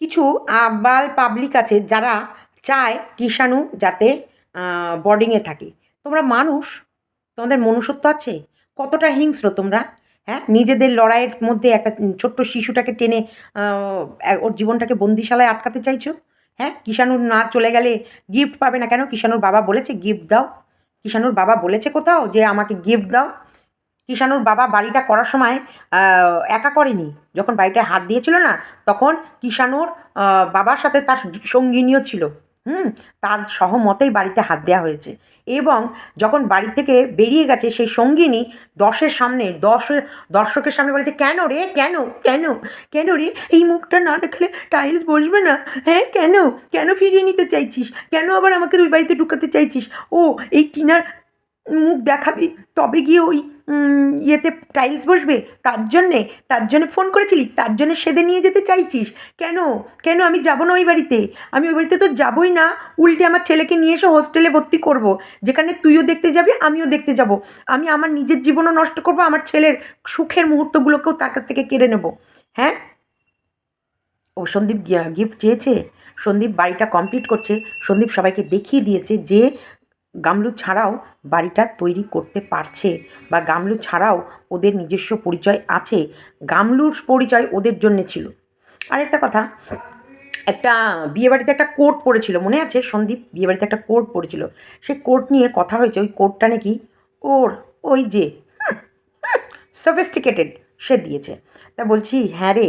কিছু আবাল পাবলিক আছে যারা চায় কৃষাণু যাতে বোর্ডিংয়ে থাকে। তোমরা মানুষ, তোমাদের মনুষ্যত্ব আছে? কতটা হিংস্র তোমরা? হ্যাঁ? নিজেদের লড়াইয়ের মধ্যে একটা ছোট্ট শিশুটাকে টেনে ওর জীবনটাকে বন্দিশালায় আটকাতে চাইছো? হ্যাঁ? কিষাণুর না চলে গেলে গিফট পাবে না কেন? কিষাণুর বাবা বলেছে গিফট দাও। কিষাণুর বাবা বলেছে কোথাও যে, আমাকে গিফট দাও। কিষাণুর বাবা বাড়িটা করার সময় একা করেনি। যখন বাড়িটায় হাত দিয়েছিল না, তখন কিষাণুর বাবার সাথে তার সঙ্গিনীও ছিল। হুম? তার সহমতেই বাড়িতে হাত দেওয়া হয়েছে। এবং যখন বাড়ি থেকে বেরিয়ে গেছে, সেই সঙ্গিনী দশের সামনে দশের দর্শকের সামনে বলেছে, কেন রে? কেন? কেন? কেন রে? এই মুখটা না দেখলে টাইলস বসবে না? হ্যাঁ কেন? কেন ফিরিয়ে নিতে চাইছিস? কেন আবার আমাকে তুই বাড়িতে ঢুকাতে চাইছিস? ও, এই টিনার মুখ দেখাবি। তবে গিয়ে ওই ইয়েতে টাইলস বসবে। তার জন্যে, তার জন্য ফোন করেছিলি, তার জন্য সেদে নিয়ে যেতে চাইছিস। কেন? কেন আমি যাব না ওই বাড়িতে? আমি ওই বাড়িতে তো যাবই না। উল্টে আমার ছেলেকে নিয়ে এসে হোস্টেলে ভর্তি করব। যেখানে তুইও দেখতে যাবি, আমিও দেখতে যাব। আমি আমার নিজের জীবনও নষ্ট করব, আমার ছেলের সুখের মুহূর্তগুলোকেও তার কাছ থেকে কেড়ে নেব। হ্যাঁ? ও সন্দীপ গিফট চেয়েছে। সন্দীপ বাড়িটা কমপ্লিট করছে। সন্দীপ সবাইকে দেখিয়ে দিয়েছে যে গামলু ছাড়াও বাড়িটা তৈরি করতে পারছে বা গামলু ছাড়াও ওদের নিজস্ব পরিচয় আছে। গামলুর পরিচয় ওদের জন্যে ছিল। আরেকটা কথা, একটা বিয়েবাড়িতে একটা কোর্ট পড়েছিল, মনে আছে? সন্দীপ, বিয়েবাড়িতে একটা কোর্ট পড়েছিল। সেই কোর্ট নিয়ে কথা হয়েছে, ওই কোর্টটা নাকি ওর, ওই যে সফিস্টিকেটেড সে দিয়েছে। তা বলছি হ্যাঁ রে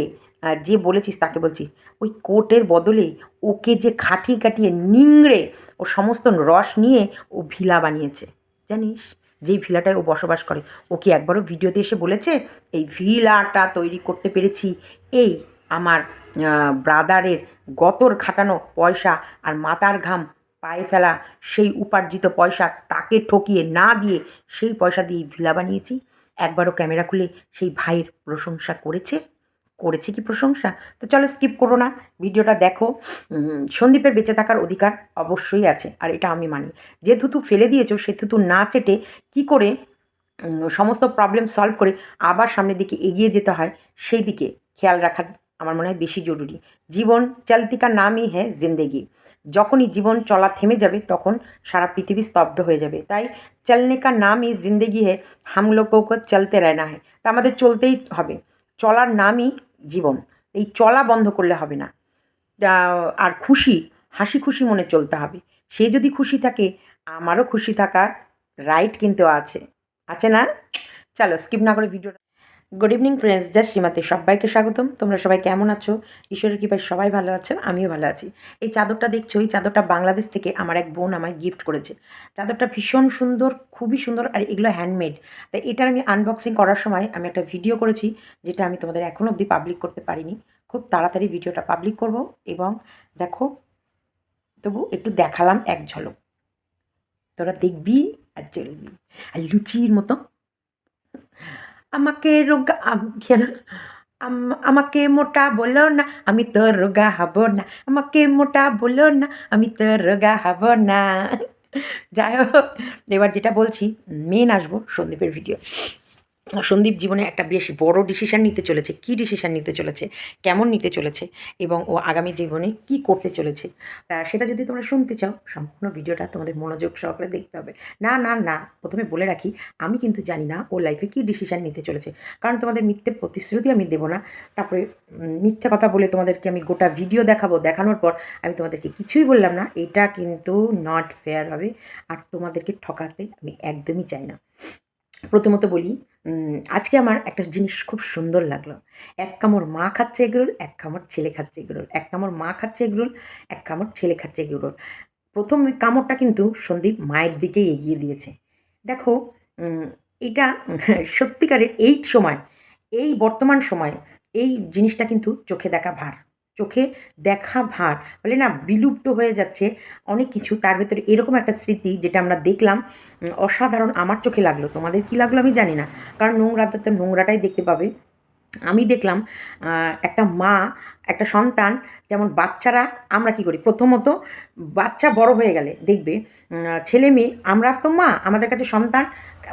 যে বলেছিস তাকে বলছি ওই কোর্টের বদলে ওকে যে খাটিয়ে কাটিয়ে নিংড়ে ও সমস্ত রস নিয়ে ও ভিলা বানিয়েছে, জানিস? যেই ভিলাটায় ও বসবাস করে। ও কি একবারও ভিডিওতে এসে বলেছে, এই ভিলাটা তৈরি করতে পেরেছি। এই আমার ব্রাদারের গতর খাটানো পয়সা আর মাথার ঘাম পায়ে ফেলা সেই উপার্জিত পয়সা তাকে ঠকিয়ে না দিয়ে সেই পয়সা দিয়ে ভিলা বানিয়েছি। একবারও ক্যামেরা খুলে সেই ভাইয়ের প্রশংসা করেছে? করেছে কি প্রশংসা? তো চলো স্কিপ করো না, ভিডিওটা দেখো। সন্দীপের বেঁচে থাকার অধিকার অবশ্যই আছে, আর এটা আমি মানি। যে থুতু ফেলে দিয়েছ, সে থুতু না চেটে কি করে সমস্ত প্রবলেম সলভ করে আবার সামনের দিকে এগিয়ে যেতে হয়, সেই দিকে খেয়াল রাখার আমার মনে হয় বেশি জরুরি। জীবন চালতিকা নামই হ্যাঁ জিন্দেগি। যখনই জীবন চলা থেমে যাবে, তখন সারা পৃথিবী স্তব্ধ হয়ে যাবে। তাই চলনে কা নামই জিন্দেগি হ্যাঁ হাম চলতে রায় না হ্যাঁ। তা আমাদের চলতেই হবে। চলার নামই জীবন। এই চলা বন্ধ করলে হবে না। আর খুশি, হাসি খুশি মনে চলতে হবে। সে যদি খুশি থাকে, আমারও খুশি থাকার রাইট কিন্তু আছে। আছে না? চলো স্কিপ না করে ভিডিওটা গুড ইভিনিং ফ্রেন্ডস জাস্ট সীমাতে সবাইকে স্বাগতম। তোমরা সবাই কেমন আছো? ঈশ্বরের কৃপায় সবাই ভালো আছেন আমিও ভালো আছি। এই চাদরটা দেখছ? এই চাদরটা বাংলাদেশ থেকে আমার এক বোন আমায় গিফট করেছে। চাদরটা ভীষণ সুন্দর, খুবই সুন্দর আর এগুলো হ্যান্ডমেড তাই এটার আমি আনবক্সিং করার সময় আমি একটা ভিডিও করেছি, যেটা আমি তোমাদের এখনও অবধি পাবলিক করতে পারিনি। খুব তাড়াতাড়ি ভিডিওটা পাবলিক করব এবং দেখো, তবু একটু দেখালাম এক ঝলক। তোরা দেখবি আর চলবি। আর লুচির মতো আমাকে রোগা, আম- আমাকে মোটা বলো না, আমি তো রোগা হব না। আমাকে মোটা বলো না, আমি তো রোগা হব না। যাই হোক, এবার যেটা বলছি মেন আসব সন্দীপের ভিডিও সন্দীপ জীবনে একটা বেশ বড় ডিসিশান নিতে চলেছে। কী ডিসিশান নিতে চলেছে? কেমন নিতে চলেছে? এবং ও আগামী জীবনে কি করতে চলেছে? তা সেটা যদি তোমরা শুনতে চাও, সম্পূর্ণ ভিডিওটা তোমাদের মনোযোগ সহকারে দেখতে হবে। না না না, প্রথমে বলে রাখি, আমি কিন্তু জানি না ও লাইফে কী ডিসিশান নিতে চলেছে। কারণ তোমাদের মিথ্যে প্রতিশ্রুতি আমি দেবো না। তারপরে মিথ্যে কথা বলে তোমাদেরকে আমি গোটা ভিডিও দেখাবো। দেখানোর পর আমি তোমাদেরকে কিছুই বললাম না। এটা কিন্তু নট ফেয়ার হবে। আর তোমাদেরকে ঠকাতে আমি একদমই চাই না। প্রথমত বলি আজকে আমার একটা জিনিস খুব সুন্দর লাগল। এক কামড় মা খাচ্ছে এগরোল, এক কামড় ছেলে খাচ্ছে এগরোল। এক কামড় মা খাচ্ছে এগরোল, এক কামড় ছেলে খাচ্ছে এগরোল। প্রথম কামড়টা কিন্তু সন্দীপ মায়ের দিকেই এগিয়ে দিয়েছে। দেখো এটা সত্যিকারের এই সময়, এই বর্তমান সময়ে, এই জিনিসটা কিন্তু চোখে দেখা ভার। চোখে দেখা ভার, বলে না বিলুপ্ত হয়ে যাচ্ছে অনেক কিছু। তার ভেতরে এরকম একটা স্মৃতি যেটা আমরা দেখলাম অসাধারণ আমার চোখে লাগল। তোমাদের কি লাগল আমি জানি না, কারণ নোংরাতে তো নোংরাটাই দেখতে পাবে। আমি দেখলাম একটা মা, একটা সন্তান, যেমন বাচ্চারা আমরা কি করি? প্রথমত বাচ্চা বড় হয়ে গেলে দেখবে ছেলে মেয়ে, আমরা তো মা, আমাদের কাছে সন্তান,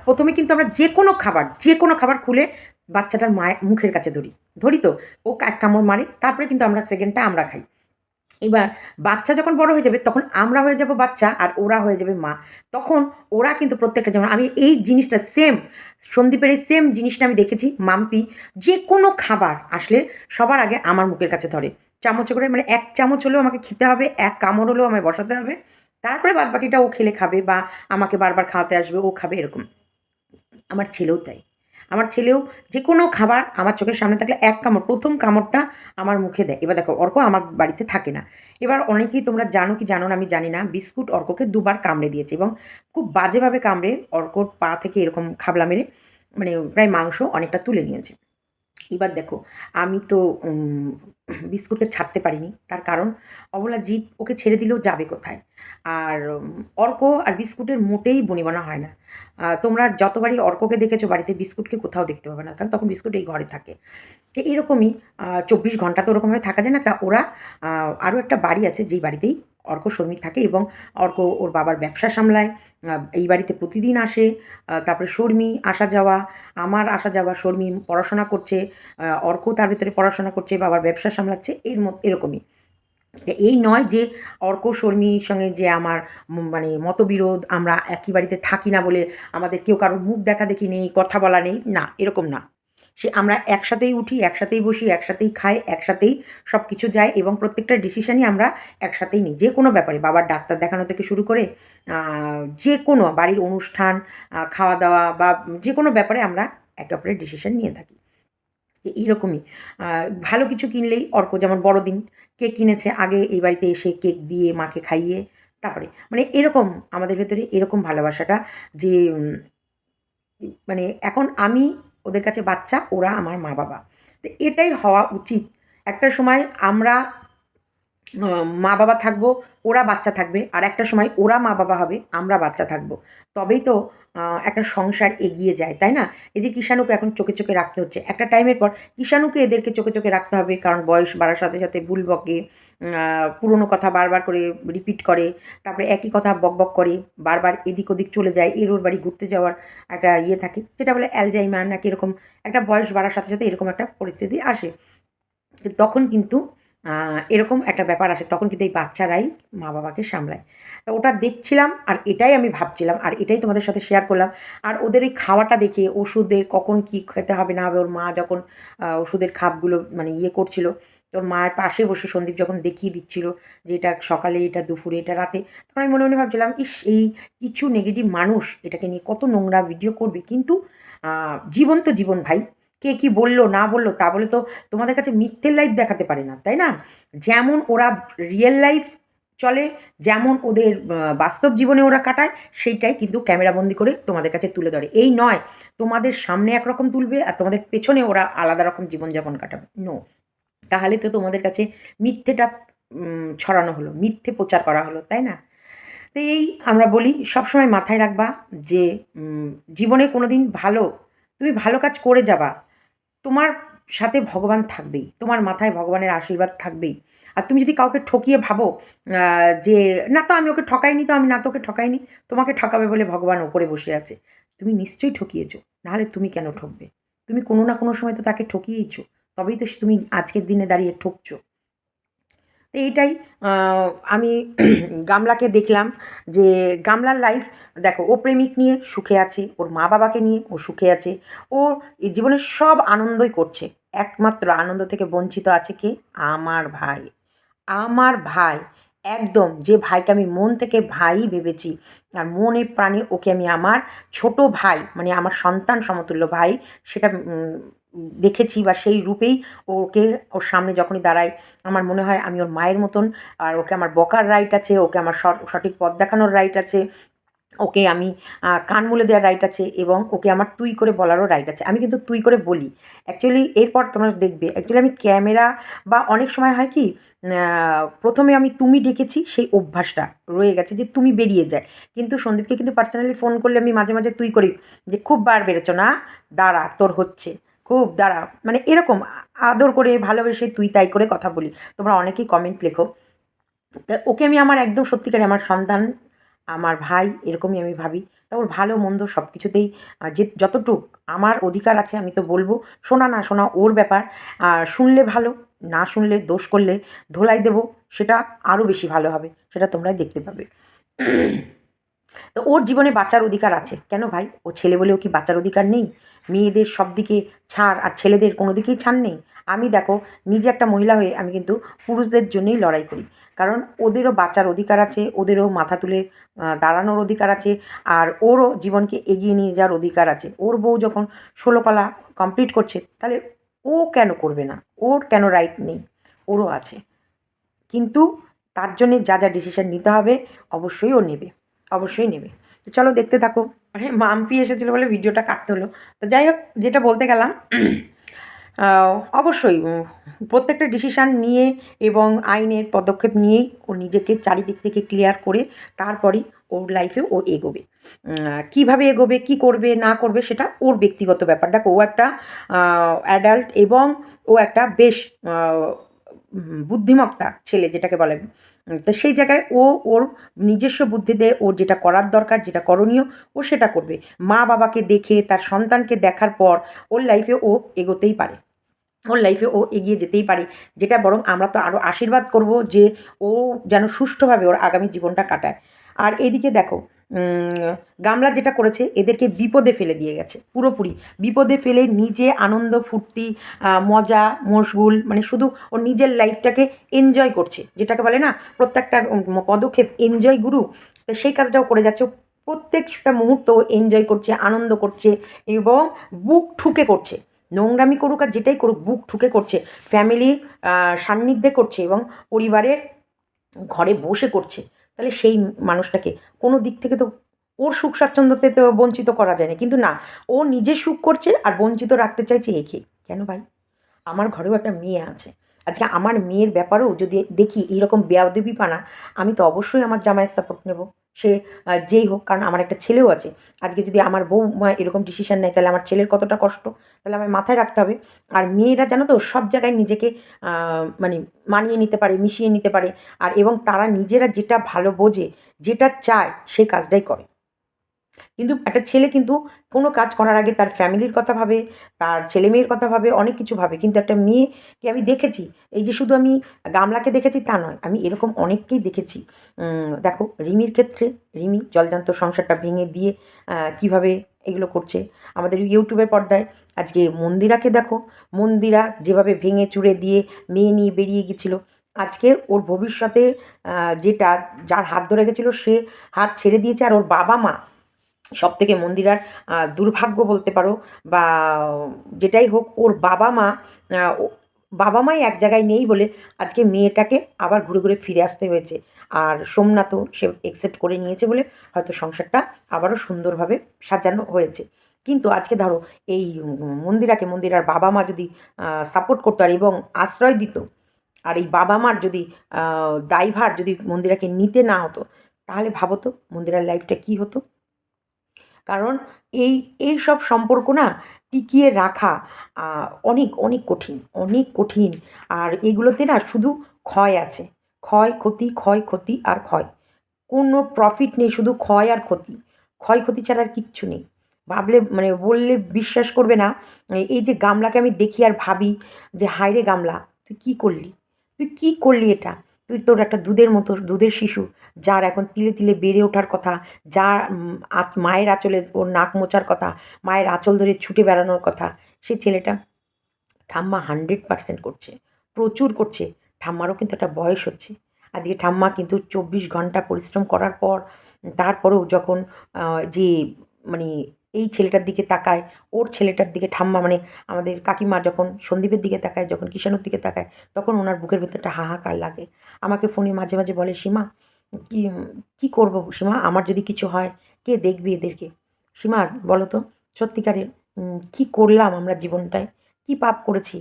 প্রথমে কিন্তু আমরা যে কোনো খাবার যে কোনো খাবার খুলে বাচ্চাটার মায়ের মুখের কাছে ধরি। ধরি তো ও এক কামড় মারে, তারপরে কিন্তু আমরা সেকেন্ডটা আমরা খাই। এবার বাচ্চা যখন বড় হয়ে যাবে, তখন আমরা হয়ে যাব বাচ্চা আর ওরা হয়ে যাবে মা। তখন ওরা কিন্তু প্রত্যেকটা যেমন, আমি এই জিনিসটা সেম সন্দীপের এই সেম জিনিসটা আমি দেখেছি, মাম্পি যে কোনো খাবার আসলে সবার আগে আমার মুখের কাছে ধরে। চামচে করে মানে এক চামচ হলেও আমাকে খেতে হবে, এক কামড় হলেও আমায় বসাতে হবে। তারপরে বাদ বাকিটা ও খেলে খাবে বা আমাকে বারবার খাওয়াতে আসবে, ও খাবে এরকম। আমার ছেলেও তাই। আমার ছেলেও যে কোনো খাবার আমার চোখের সামনে থাকলে এক কামড়, প্রথম কামড়টা আমার মুখে দেয়। এবার দেখো, অর্ক আমার বাড়িতে থাকে না। এবার অনেকেই তোমরা জানো কি জানো না, আমি জানি না, বিস্কুট অর্ককে দুবার কামড়ে দিয়েছে এবং খুব বাজেভাবে কামড়ে অর্কর পা থেকে এরকম খাবলা মেরে মানে প্রায় মাংস অনেকটা তুলে নিয়েছে। এবার দেখো, আমি তো বিস্কুটকে ছাড়তে পারিনি। তার কারণ, অবলা জীব ওকে ছেড়ে দিলেও যাবে কোথায়? আর অর্ক আর বিস্কুটের মোটেই বনিবনা হয় না। তোমরা যতবারই অর্ককে দেখেছ বাড়িতে, বিস্কুটকে কোথাও দেখতে পাবে না। কারণ তখন বিস্কুট এই ঘরে থাকে। তো এরকমই চব্বিশ ঘণ্টা তো ওরকমভাবে থাকা যায় না। তা ওরা আরও একটা বাড়ি আছে যেই বাড়িতেই অর্ক শর্মী থাকে এবং অর্ক ওর বাবার ব্যবসা সামলায় এই বাড়িতে প্রতিদিন আসে তারপরে শর্মী আসা যাওয়া, আমার আসা যাওয়া, শর্মী পড়াশোনা করছে অর্ক তার ভিতরে পড়াশোনা করছে, বাবার ব্যবসা সামলাচ্ছে, এর মত, এরকমই। এই নয় যে অর্ক শর্মীর সঙ্গে যে আমার মানে মতবিরোধ, আমরা একই বাড়িতে থাকি না বলে আমাদের কেউ কারোর মুখ দেখা দেখি নেই, কথা বলা নেই, না, এরকম না। সে আমরা একসাথেই উঠি, একসাথেই বসি, একসাথেই খাই, একসাথেই সব কিছু যায় এবং প্রত্যেকটা ডিসিশানই আমরা একসাথেই নিই। যে কোনো ব্যাপারে, বাবার ডাক্তার দেখানো থেকে শুরু করে যে কোনো বাড়ির অনুষ্ঠান খাওয়া দাওয়া বা যে কোনো ব্যাপারে আমরা একে অপরের ডিসিশান নিয়ে থাকি। এইরকমই। ভালো কিছু কিনলেই অর্ক, যেমন বড়দিন, কেক কিনেছে, আগে এই বাড়িতে এসে কেক দিয়ে মাকে খাইয়ে তারপরে। মানে এরকম, আমাদের ভেতরে এরকম ভালোবাসাটা যে মানে এখন আমি ওদের কাছে বাচ্চা ওরা আমার মা বাবা তো এটাই হওয়া উচিত। একটা সময় আমরা মা বাবা থাকব, ওরা বাচ্চা থাকবে, আর একটা সময় ওরা মা বাবা হবে, আমরা বাচ্চা থাকব। তবেই তো একটা সংসার এগিয়ে যায়, তাই না? এই যে কিষাণুকে এখন চোখে চোখে রাখতে হচ্ছে। একটা টাইমের পর কিষাণুকে এদেরকে চোখে চোখে রাখতে হবে, কারণ বয়স বাড়ার সাথে সাথে ভুল বকে পুরনো কথা বারবার করে রিপিট করে, তারপরে একই কথা বক বক করে, বারবার এদিক ওদিক চলে যায় এর ওর বাড়ি ঘুরতে যাওয়ার একটা ইয়ে থাকে, যেটা বলে অ্যালজাইমার নাকি এরকম একটা বয়স বাড়ার সাথে সাথে এরকম একটা পরিস্থিতি আসে। তখন কিন্তু এরকম একটা ব্যাপার আসে। তখন কিন্তু এই বাচ্চারাই মা বাবাকে সামলায়। তো ওটা দেখছিলাম আর এটাই আমি ভাবছিলাম আর এটাই তোমাদের সাথে শেয়ার করলাম। আর ওদের এই খাওয়াটা দেখে, ওষুধের কখন কি খেতে হবে না হবে, ওর মা যখন ওষুধের খাপগুলো মানে ইয়ে করছিল, তোর মায়ের পাশে বসে সন্দীপ যখন দেখিয়ে দিচ্ছিল যে এটা সকালে, এটা দুপুরে, এটা রাতে, তখন আমি মনে মনে ভাবছিলাম, ইস, এই কিছু নেগেটিভ মানুষ এটাকে নিয়ে কত নোংরা ভিডিও করবে। কিন্তু জীবন তো জীবন ভাই কে কি বলল, না বলল, তা বলে তো তোমাদের কাছে মিথ্যের লাইফ দেখাতে পারে না, তাই না? যেমন ওরা রিয়েল লাইফ চলে, যেমন ওদের বাস্তব জীবনে ওরা কাটায়, সেইটাই কিন্তু ক্যামেরাবন্দি করে তোমাদের কাছে তুলে ধরে। এই নয়, তোমাদের সামনে একরকম তুলবে আর তোমাদের পেছনে ওরা আলাদা রকম জীবনযাপন কাটাবে। নো তাহলে তো তোমাদের কাছে মিথ্যেটা ছড়ানো হলো, মিথ্যে প্রচার করা হলো, তাই না? তো এই আমরা বলি, সবসময় মাথায় রাখবা যে জীবনে কোনো দিন ভালো, তুমি ভালো কাজ করে যাবা তোমার সাথে ভগবান থাকবেই, তোমার মাথায় ভগবানের আশীর্বাদ থাকবেই। আর তুমি যদি কাউকে ঠকিয়ে ভাবো যে না তো আমি ওকে ঠকাইনি তো আমি না তোকে ঠকাইনি, তোমাকে ঠকাবে বলে ভগবান ওপরে বসে আছে। তুমি নিশ্চয়ই ঠকিয়েছো, নাহলে তুমি কেন ঠকবে? তুমি কোনো না কোনো সময় তো তাকে ঠকিয়েইছো, তবেই তো তুমি আজকের দিনে দাঁড়িয়ে ঠকছো। তো এইটাই আমি গামলাকে দেখলাম যে গামলার লাইফ দেখো, ও প্রেমিক নিয়ে সুখে আছে, ওর মা বাবাকে নিয়ে ও সুখে আছে, ও এই জীবনের সব আনন্দই করছে। একমাত্র আনন্দ থেকে বঞ্চিত আছে কে? আমার ভাই। আমার ভাই, একদম যে ভাইকে আমি মন থেকে ভাই ভেবেছি, আর মনে প্রাণে ওকে আমি আমার ছোট ভাই মানে আমার সন্তান সমতুল্য ভাই, সেটা দেখেছি বা সেই রূপেই ওকে ওর সামনে যখনই দাঁড়াই আমার মনে হয় আমি ওর মায়ের মতন, আর ওকে আমার বকার রাইট আছে, ওকে আমার সঠিক পথ দেখানোর রাইট আছে, ওকে আমি কান মুলে দেওয়ার রাইট আছে এবং ওকে আমার তুই করে বলারও রাইট আছে। আমি কিন্তু তুই করে বলি। অ্যাকচুয়ালি এরপর তোমরা দেখবে অ্যাকচুয়ালি আমি ক্যামেরা বা অনেক সময় হয় কি প্রথমে আমি তুমি ডেকেছি, সেই অভ্যাসটা রয়ে গেছে যে তুমি বেরিয়ে যায়। কিন্তু সন্দীপকে কিন্তু পার্সোনালি ফোন করলে আমি মাঝে মাঝে তুই করি যে, খুব বার বেরোচ্ছ না, দাঁড়া, তোর হচ্ছে। খুব দাঁড়া মানে এরকম আদর করে, ভালোবেসে তুই তাই করে কথা বলি। তোমরা অনেকেই কমেন্ট লেখো। তা ওকে আমি আমার একদম সত্যিকারে আমার সন্তান, আমার ভাই, এরকমই আমি ভাবি। তা ওর ভালো, মন্দ সব কিছুতেই যে, যতটুক আমার অধিকার আছে আমি তো বলব, শোনা না শোনা ওর ব্যাপার। শুনলে ভালো, না শুনলে দোষ করলে ধোলাই দেবো, সেটা আরও বেশি ভালো হবে, সেটা তোমরাই দেখতে পাবে। তো ওর জীবনে বাঁচার অধিকার আছে। কেন ভাই? ও ছেলে বলেও কি বাঁচার অধিকার নেই? মেয়েদের সব দিকে ছাড় আর ছেলেদের কোনো দিকেই ছাড় নেই। আমি দেখো, নিজে একটা মহিলা হয়ে আমি কিন্তু পুরুষদের জন্যই লড়াই করি। কারণ ওদেরও বাঁচার অধিকার আছে, ওদেরও মাথা তুলে দাঁড়ানোর অধিকার আছে আর ওরও জীবনকে এগিয়ে নিয়ে যাওয়ার অধিকার আছে। ওর বউ যখন ষোলো কলা কমপ্লিট করছে, তাহলে ও কেন করবে না? ওর কেন রাইট নেই? ওরও আছে। কিন্তু তার জন্যে যা যা ডিসিশন নিতে হবে, অবশ্যই ও নেবে। অবশ্যই নেবে। তো চলো দেখতে থাকো। মানে মাম্পি এসেছিল বলে ভিডিওটা কাটতে হলো। তো যাই হোক, যেটা বলতে গেলাম অবশ্যই প্রত্যেকটা ডিসিশান নিয়ে এবং আইনের পদক্ষেপ নিয়েই ও নিজেকে চারিদিক থেকে ক্লিয়ার করে তারপরেই ওর লাইফে ও এগোবে। কীভাবে এগোবে, কি করবে, না করবে, সেটা ওর ব্যক্তিগত ব্যাপার। দেখো, ও একটা অ্যাডাল্ট এবং ও একটা বেশ বুদ্ধিমত্তা ছেলে যেটাকে বলে। তো সেই জায়গায় ও ওর নিজস্ব বুদ্ধিতে ওর যেটা করার দরকার, যেটা করণীয়, ও সেটা করবে। মা বাবাকে দেখে, তার সন্তানকে দেখার পর ওর লাইফে ও এগোতেই পারে। ওর লাইফে ও এগিয়ে যেতেই পারে। যেটা বরং আমরা তো আরও আশীর্বাদ করব যে ও যেন সুষ্ঠুভাবে ওর আগামী জীবনটা কাটায়। আর এদিকে দেখো গামলা যেটা করেছে, এদেরকে বিপদে ফেলে দিয়ে গেছে, পুরোপুরি। বিপদে ফেলে নিজে আনন্দ, ফুর্তি মজা, মশগুল মানে শুধু ওর নিজের লাইফটাকে এনজয় করছে, যেটাকে বলে না, প্রত্যেকটা পদক্ষেপ এনজয় গুরু। তো সেই কাজটাও করে যাচ্ছে প্রত্যেকটা মুহূর্ত এনজয় করছে, আনন্দ করছে এবং বুক ঠুকে করছে। নোংরামি করুক আর যেটাই করুক, বুক ঠুকে করছে। ফ্যামিলির সান্নিধ্যে করছে এবং পরিবারের ঘরে বসে করছে। তাহলে সেই মানুষটাকে কোনো দিক থেকে তো ওর সুখ স্বাচ্ছন্দ্যতে তো বঞ্চিত করা যায় না। কিন্তু না, ও নিজে সুখ করছে আর বঞ্চিত রাখতে চাইছে একে। কেন ভাই? আমার ঘরেও একটা মেয়ে আছে। আজকে আমার মেয়ের ব্যাপারেও যদি দেখি এইরকম বেয়াদবি পানা আমি তো অবশ্যই আমার জামাইয়ের সাপোর্ট নেব। সে যেই হোক, কারণ আমার একটা ছেলেও আছে। আজকে যদি আমার বউ, মা এরকম ডিসিশান নেয়, তাহলে আমার ছেলের কতটা কষ্ট? তাহলে আমার মাথায় রাখতে হবে। আর মেয়েরা, জানো তো, সব জায়গায় নিজেকে মানে মানিয়ে নিতে পারে, মিশিয়ে নিতে পারে। আর এবং তারা নিজেরা যেটা ভালো বোঝে, যেটা চায় সেই কাজটাই করে। কিন্তু একটা ছেলে কিন্তু কোনো কাজ করার আগে তার ফ্যামিলির কথা ভাবে, তার ছেলে মেয়ের কথা ভাবে, অনেক কিছু ভাবে। কিন্তু একটা মেয়েকে আমি দেখেছি, এই যে শুধু আমি গামলাকে দেখেছি তা নয়, আমি এরকম অনেককেই দেখেছি। দেখো, রিমির ক্ষেত্রে, রিমি জলজান্ত সংসারটা ভেঙে দিয়ে কীভাবে এগুলো করছে? আমাদের ইউটিউবের পর্দায় আজকে মন্দিরাকে দেখো। মন্দিরা যেভাবে ভেঙে চুড়ে দিয়ে মেয়ে নিয়ে বেরিয়ে গেছিল। আজকে ওর ভবিষ্যতে যেটা, যার হাত ধরে গেছিল সে হাত ছেড়ে দিয়েছে আর ওর বাবা মা সব থেকে মন্দিরার দুর্ভাগ্য বলতে পারো বা যেটাই হোক, ওর বাবা মা বাবা মাই এক জায়গায় নেই বলে আজকে মেয়েটাকে আবার ঘুরে ঘুরে ফিরে আসতে হয়েছে। আর সোমনাথও সে একসেপ্ট করে নিয়েছে বলে হয়তো সংসারটা আবারও সুন্দরভাবে সাজানো হয়েছে। কিন্তু আজকে ধরো এই মন্দিরাকে মন্দিরার বাবা মা যদি সাপোর্ট করতো আর এবং আশ্রয় দিত, আর এই বাবা মার যদি দায়ভার যদি মন্দিরাকে নিতে না হতো, তাহলে ভাবতো মন্দিরার লাইফটা কী হতো? কারণ এই এই সব সম্পর্ক না টিকিয়ে রাখা অনেক অনেক কঠিন অনেক কঠিন। আর এগুলোতে না শুধু ক্ষয় আছে। ক্ষয়, ক্ষতি ক্ষয়, ক্ষতি আর ক্ষয়। কোনো প্রফিট নেই শুধু ক্ষয় আর ক্ষতি। ক্ষয়ক্ষতি ছাড়া আর কিচ্ছু নেই। ভাবলে মানে বললে বিশ্বাস করবে না এই- যে গামলাকে আমি দেখি আর ভাবি যে হায় রে গামলা, তুই কী করলি? তুই কী করলি এটা? তুই তোর একটা দুধের মতো, দুধের শিশু, যার এখন তিলে তিলে বেড়ে ওঠার কথা, যার মায়ের আঁচলে ওর নাক মোচার কথা, মায়ের আঁচল ধরে ছুটে বেড়ানোর কথা, সে ছেলেটা ঠাম্মা হান্ড্রেড পার্সেন্ট করছে, প্রচুর করছে। ঠাম্মারও কিন্তু একটা বয়স হচ্ছে। আজকে ঠাম্মা কিন্তু চব্বিশ ঘণ্টা পরিশ্রম করার পর, তারপরেও যখন যে মানে এই ছেলেটার দিকে তাকায় ওর ছেলেটার দিকে ঠাম্মা মানে আমাদের কাকিমা যখন সন্দীপের দিকে তাকায় যখন কিষাণুর দিকে তাকায় তখন ওনার বুকের ভেতরটা হাহাকার লাগে। আমাকে ফোনে মাঝে মাঝে বলে সীমা কি কী করব সীমা? আমার যদি কিছু হয় কে দেখবে এদেরকে? সীমা বলো তো সত্যিকারের উম, কী করলাম আমরা জীবনটায়? কী পাপ করেছি?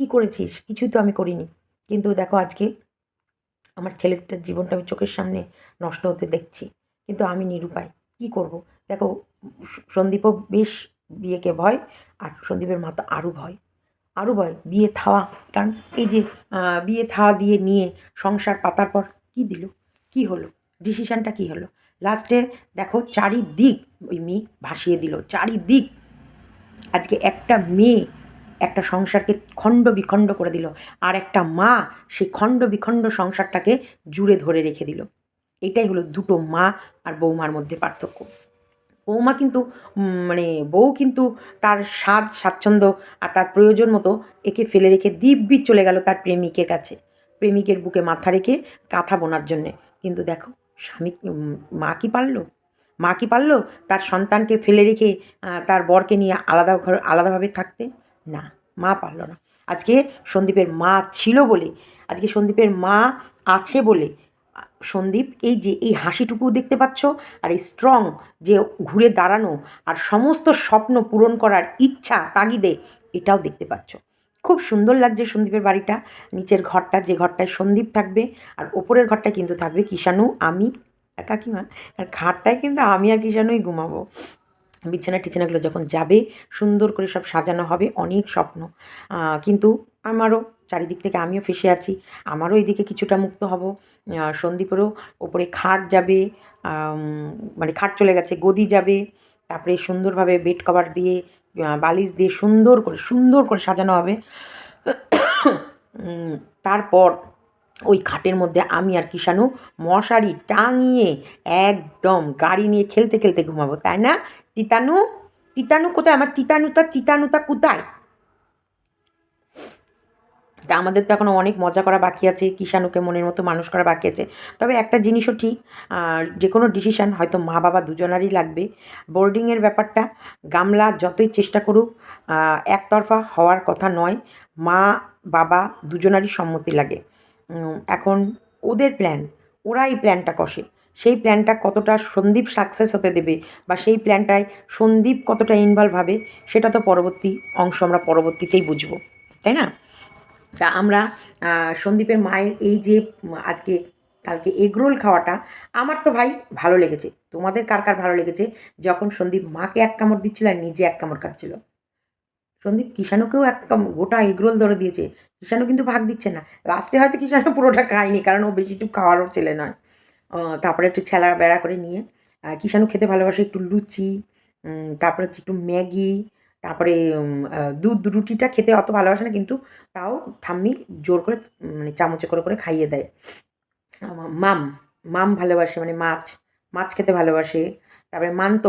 কী করেছিস? কিছুই তো আমি করিনি। কিন্তু দেখো আজকে আমার ছেলেটার জীবনটা আমি চোখের সামনে নষ্ট হতে দেখছি। কিন্তু আমি নিরুপায় কী করব? দেখো সন্দীপও বেশ বিয়েকে ভয় আর সন্দীপের মা তো আরও ভয়। আরও ভয়, বিয়ে থাওয়া, কারণ এই যে বিয়ে থাওয়া দিয়ে নিয়ে সংসার পাতার পর কী দিল? কী হলো? ডিসিশানটা কী হলো? লাস্টে দেখো চারিদিক ওই মেয়ে ভাসিয়ে দিল, চারিদিক। আজকে একটা মেয়ে একটা সংসারকে খণ্ড বিখণ্ড করে দিল, আর একটা মা সেই খণ্ড বিখণ্ড সংসারটাকে জুড়ে ধরে রেখে দিল। এটাই হলো দুটো মা আর বৌমার মধ্যে পার্থক্য। বৌমা কিন্তু মানে বউ কিন্তু তার স্বাদ, স্বাচ্ছন্দ্য আর তার প্রয়োজন মতো একে ফেলে রেখে দিব্যি চলে গেল তার প্রেমিকের কাছে। প্রেমিকের বুকে মাথা রেখে কাঁথা বোনার জন্যে। কিন্তু দেখো, স্বামী মা কি পারল? মা কি পারল তার সন্তানকে ফেলে রেখে তার বরকে নিয়ে আলাদা ঘর, আলাদাভাবে থাকতে? না, মা পারল না। আজকে সন্দীপের মা ছিল বলে, আজকে সন্দীপের মা আছে বলে সন্দীপ, এই যে এই হাসিটুকু দেখতে পাচ্ছ আর এই স্ট্রং যে ঘুরে দাঁড়ানো আর সমস্ত স্বপ্ন পূরণ করার ইচ্ছা, তাগিদে এটাও দেখতে পাচ্ছ। খুব সুন্দর লাগছে সন্দীপের বাড়িটা। নিচের ঘরটা, যে ঘরটায় সন্দীপ থাকবে আর ওপরের ঘরটা কিন্তু থাকবে কিষাণু আমি আর কাকিমা। আর খাটটায় কিন্তু আমি আর কিষাণুই ঘুমাবো। বিছানা টিছানাগুলো যখন যাবে, সুন্দর করে সব সাজানো হবে, অনেক স্বপ্ন। কিন্তু আমারও চারিদিক থেকে আমিও ফেসে আছি। আমারও এদিকে কিছুটা মুক্ত হব। সন্দীপেরও ওপরে খাট যাবে মানে খাট চলে গেছে, গদি যাবে। তারপরে সুন্দরভাবে বেড কভার দিয়ে বালিশ দিয়ে সুন্দর করে সুন্দর করে সাজানো হবে। তারপর ওই খাটের মধ্যে আমি আর কিষাণু মশারি টাঙিয়ে একদম গাড়ি নিয়ে খেলতে খেলতে ঘুমাবো, তাই না? তিতানু? তিতানু কোথায়? আমার তিতানুতা তিতানুতা কোথায়? তা আমাদের তো এখনও অনেক মজা করা বাকি আছে, কিষাণুকে মনের মতো মানুষ করা বাকি আছে। তবে একটা জিনিসও ঠিক যে কোনো ডিসিশান হয়তো মা বাবা দুজনারই লাগবে। বোর্ডিংয়ের ব্যাপারটা, গামলা যতই চেষ্টা করুক একতরফা হওয়ার কথা নয়, মা, বাবা দুজনারই সম্মতি লাগে। এখন ওদের প্ল্যান ওরা এই প্ল্যানটা কষে। সেই প্ল্যানটা কতটা সন্দীপ সাকসেস হতে দেবে বা সেই প্ল্যানটায় সন্দীপ কতটা ইনভলভ হবে, সেটা তো পরবর্তী অংশ আমরা পরবর্তীতেই বুঝব। তাই না? তা আমরা সন্দীপের মায়ের এই যে আজকে, কালকে এগরোল খাওয়াটা, আমার তো ভাই ভালো লেগেছে। তোমাদের কার কার ভালো লেগেছে? যখন সন্দীপ মাকে এক কামড় দিচ্ছিল আর নিজে এক কামড় খাচ্ছিল। সন্দীপ কিষাণুকেও এক গোটা এগরোল ধরে দিয়েছে। কিষাণু কিন্তু ভাগ দিচ্ছে না। লাস্টে হয়তো কিষাণু পুরোটা খায়নি, কারণ ও বেশি একটু খাওয়ারও ছেলে নয়। তারপরে একটু ছেলা বেড়া করে নিয়ে কিষাণু খেতে ভালোবাসে একটু লুচি তারপরে হচ্ছে একটু ম্যাগি তারপরে দুধ রুটিটা খেতে অত ভালোবাসে না, কিন্তু তাও ঠাম্মি জোর করে মানে চামচে করে করে খাইয়ে দেয়। মাম মাম ভালোবাসে মানে মাছ মাছ খেতে ভালোবাসে। তারপরে মান্ত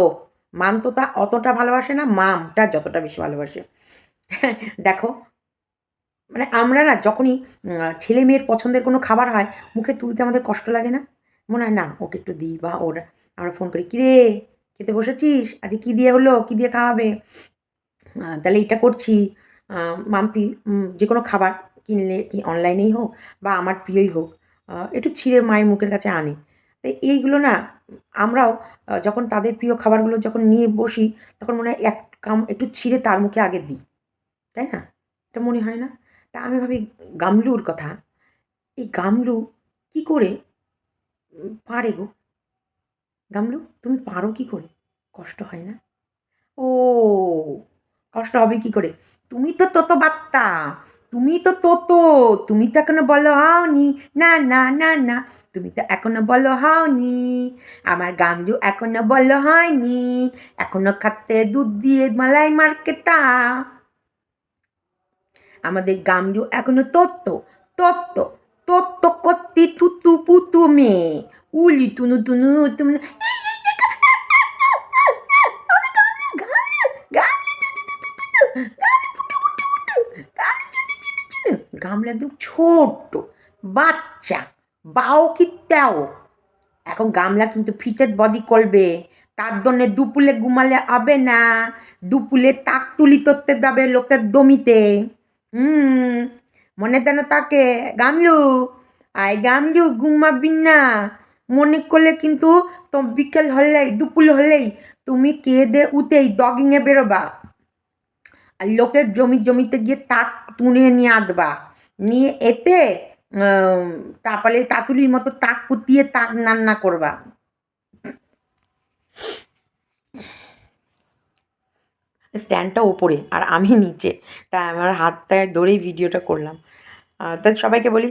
মান্তটা অতটা ভালোবাসে না, মামটা যতটা বেশি ভালোবাসে। দেখো মানে আমরা না যখনই ছেলে মেয়ের পছন্দের কোনো খাবার হয়, মুখে তুলতে আমাদের কষ্ট লাগে না। মনে হয়, না, ওকে একটু দিই বা ওর, আমরা ফোন করি, কিরে, খেতে বসেছিস? আজকে কী দিয়ে হলো? কী দিয়ে খাওয়াবে? তাহলে এটা করছি। মাম্পি যে কোনো খাবার কিনলে কি অনলাইনেই হোক বা আমার প্রিয়ই হোক একটু ছিঁড়ে মায়ের মুখের কাছে আনে। তো এইগুলো না, আমরাও যখন তাদের প্রিয় খাবারগুলো যখন নিয়ে বসি, তখন মনে হয় এক কাম, একটু ছিঁড়ে তার মুখে আগে দিই। তাই না? এটা মনে হয় না? তা আমি ভাবি, গামলুর কথা, এই গামলু কি করে পারে গো? গামলু, তুমি পারো কি করে? কষ্ট হয় না? ও কষ্ট হবে কি করে? তুমি তো তত বার্তা তুমি তো তত, তুমি তো এখনও বলো হওনি। না না না না, তুমি তো এখনও বলো হওনি। আমার গামলু এখনও বলো হয়নি। এখনও খাতে দুধ দিয়ে মালাই মার্কেটা আমাদের গামলু এখনও তত্ত্ব তত্ত্ব তত্ত্ব কত্তি তুতু পুতু মেয়ে। উলি তুনু তুনু তুনু গামলা একদম ছোট্ট, বাচ্চা, বাও কি তেও এখন গামলা কিন্তু ফিটেড বডি করবে। তার জন্যে দুপুলে ঘুমালে হবে না। দুপুলে তাক তুলি করতে যাবে লোকের দমিতে। হুম, মনে দেন তাকে, গামলু, আয় গামলু, ঘুমাবি না। মনে করলে কিন্তু তো বিকেল হলেই, দুপুল হলেই তুমি কে দে উঠেই ডগিংয়ে বেরোবা। আর লোকের জমি জমিতে গিয়ে তাক তুলে নিয়ে আসবা। নিয়ে এতে তারপরে তাতুলির মতো তাক কুতিয়ে তাক রান্না করবা। স্ট্যান্ডটা ওপরে আর আমি নিচে। তাই আমার হাতটায় ধরেই ভিডিওটা করলাম। তো সবাইকে বলি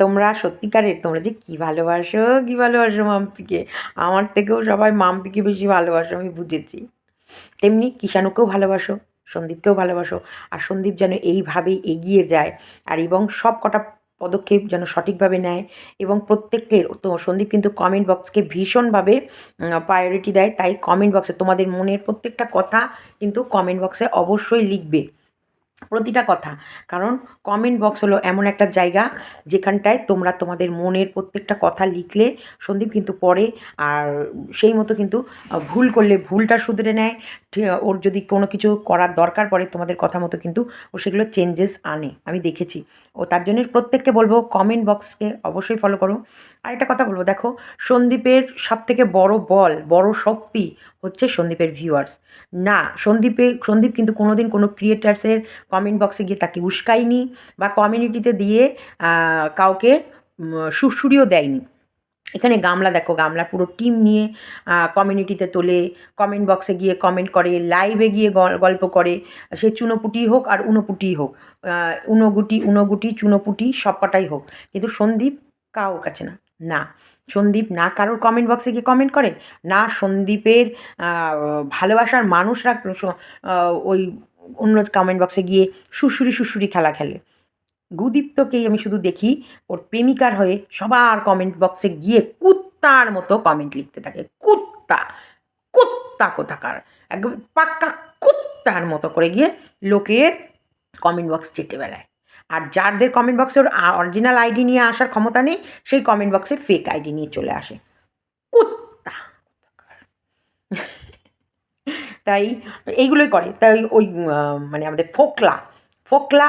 তোমরা সত্যিকারের তোমরা যে কী ভালোবাসো কী ভালোবাসো মাম্পিকে? আমার থেকেও সবাই মাম্পিকে বেশি ভালোবাসো, আমি বুঝেছি। তেমনি কিষাণুকেও ভালোবাসো। সন্দীপকেও ভালোবাসো। আর সন্দীপ যেন এইভাবেই এগিয়ে যায় আর এবং সব কটা পদক্ষেপ যেন সঠিকভাবে নেয় এবং প্রত্যেকের তো সন্দীপ কিন্তু কমেন্ট বক্সকে ভীষণভাবে প্রায়োরিটি দেয়। তাই কমেন্ট বক্সে তোমাদের মনের প্রত্যেকটা কথা কিন্তু কমেন্ট বক্সে অবশ্যই লিখবে। প্রতিটা কথা। কারণ কমেন্ট বক্স হলো এমন একটা জায়গা যেখানটায় তোমরা তোমাদের মনের প্রত্যেকটা কথা লিখলে সন্দীপ কিন্তু পড়ে আর সেই মতো কিন্তু ভুল করলে ভুলটা শুধরে নেয়। ওর যদি কোনো কিছু করার দরকার পড়ে তোমাদের কথা মতো কিন্তু ও সেগুলো চেঞ্জেস আনে। আমি দেখেছি। ও তার জন্য প্রত্যেককে বলব কমেন্ট বক্সকে অবশ্যই ফলো করো। আর একটা কথা বলব। দেখো, সন্দীপের সব থেকে বড় বল, বড় শক্তি হচ্ছে সন্দীপের ভিউয়ার্স না, সন্দীপে, সন্দীপ কিন্তু কোনোদিন কোনো ক্রিয়েটার্সের কমেন্ট বক্সে গিয়ে তাকে উস্কায়নি বা কমিউনিটিতে দিয়ে কাউকে সুড়সুড়িও দেয়নি। এখানে গামলা দেখো, গামলা পুরো টিম নিয়ে কমিউনিটিতে তোলে কমেন্ট বক্সে গিয়ে কমেন্ট করে লাইভে গিয়ে গল- গল্প করে। সে চুনোপুটি হোক আর উনোপুটি হোক উনগুটি, উনোগুটি, চুনোপুটি সব কটাই হোক। কিন্তু সন্দীপ কারোর কাছে না। না। সন্দীপ না কারোর কমেন্ট বক্সে গিয়ে কমেন্ট করে, না সন্দীপের ভালোবাসার মানুষরা ওই অন্য কমেন্ট বক্সে গিয়ে সুশুরি সুশুরি খেলা খেলে। গুদীপ্তকেই আমি শুধু দেখি, ওর প্রেমিকার হয়ে সবার কমেন্ট বক্সে গিয়ে কুত্তার মতো কমেন্ট লিখতে থাকে। কুত্তা কুত্তা কোথাকার? একদম পাক্কা কুত্তার মতো করে গিয়ে লোকের কমেন্ট বক্স চেটে বেড়ায়। আর যাদের কমেন্ট বক্সে ওর অরিজিনাল আইডি নিয়ে আসার ক্ষমতা নেই, সেই কমেন্ট বক্সে ফেক আইডি নিয়ে চলে আসে। কুত্তা তাই এইগুলোই করে। তাই ওই মানে আমাদের ফোকলা। ফোকলা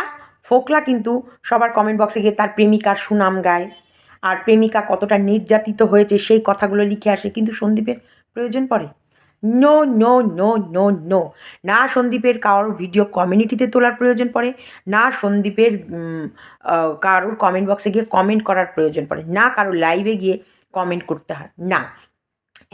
ফোকলা কিন্তু সবার কমেন্ট বক্সে গিয়ে তার প্রেমিকার সুনাম গায়। আর প্রেমিকা কতটা নির্যাতিত হয়েছে সেই কথাগুলো লিখে আসে। কিন্তু সন্দীপের প্রয়োজন পড়ে। No no no no no না সন্দীপের কারোর ভিডিও কমিউনিটিতে তোলার প্রয়োজন পড়ে, না সন্দীপের কারোর কমেন্ট বক্সে গিয়ে কমেন্ট করার প্রয়োজন পড়ে, না কারোর লাইভে গিয়ে কমেন্ট করতে হয়, না।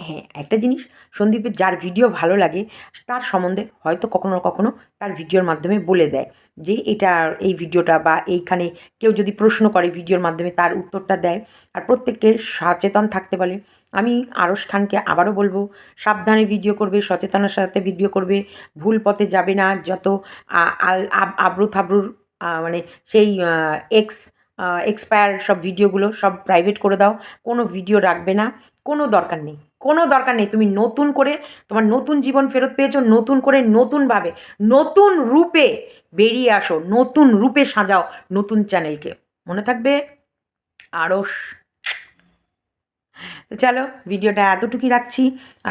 হ্যাঁ একটা জিনিস, সন্দীপের যার ভিডিও ভালো লাগে, তার সম্বন্ধে হয়তো কখনো কখনো তার ভিডিওর মাধ্যমে বলে দেয় যে, এটা, এই ভিডিওটা বা এইখানে কেউ যদি প্রশ্ন করে ভিডিওর মাধ্যমে তার উত্তরটা দেয়। আর প্রত্যেককে সচেতন থাকতে বলে আমি আরশ খানকে আবারও বলব, সাবধানে ভিডিও করবে সচেতনার সাথে ভিডিও করবে, ভুল পথে যাবে না, যত আবরু থাবরুর মানে সেই এক্স এক্সপায়ার সব ভিডিওগুলো সব প্রাইভেট করে দাও, কোনো ভিডিও রাখবে না, কোনো দরকার নেই, কোনো দরকার নেই, তুমি নতুন করে তোমার নতুন জীবন ফেরত পেয়েছ, নতুন করে নতুনভাবে, নতুন রূপে বেরিয়ে আসো, নতুন রূপে সাজাও নতুন চ্যানেলকে মনে থাকবে? আড়স তো চলো ভিডিওটা এতটুকুই রাখছি।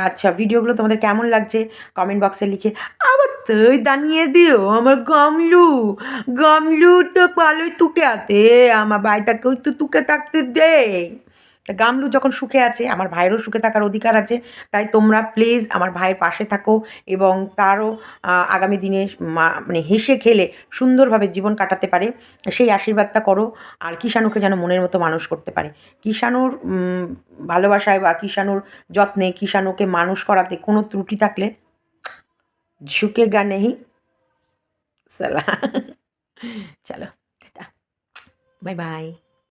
আচ্ছা ভিডিওগুলো তোমাদের কেমন লাগছে? কমেন্ট বক্সে লিখে আবার তুই দানিয়ে দিও আমার গামলু। গামলু তো পালোই তুকে আতে আমার বাড়িটাকেও তো তুকে থাকতে দে। তা গামলু যখন সুখে আছে, আমার ভাইয়েরও সুখে থাকার অধিকার আছে, তাই তোমরা প্লিজ আমার ভাইয়ের পাশে থাকো এবং তারও আগামী দিনে মানে হেসে খেলে সুন্দরভাবে জীবন কাটাতে পারে, সেই আশীর্বাদটা করো। আর কিষাণুকে যেন মনের মতো মানুষ করতে পারে। কিষাণুর ভালোবাসায় বা কিষাণুর যত্নে কিষাণুকে মানুষ করাতে কোনো ত্রুটি থাকলে ঝুঁকেগা নেই সালা। চলো বাই বাই।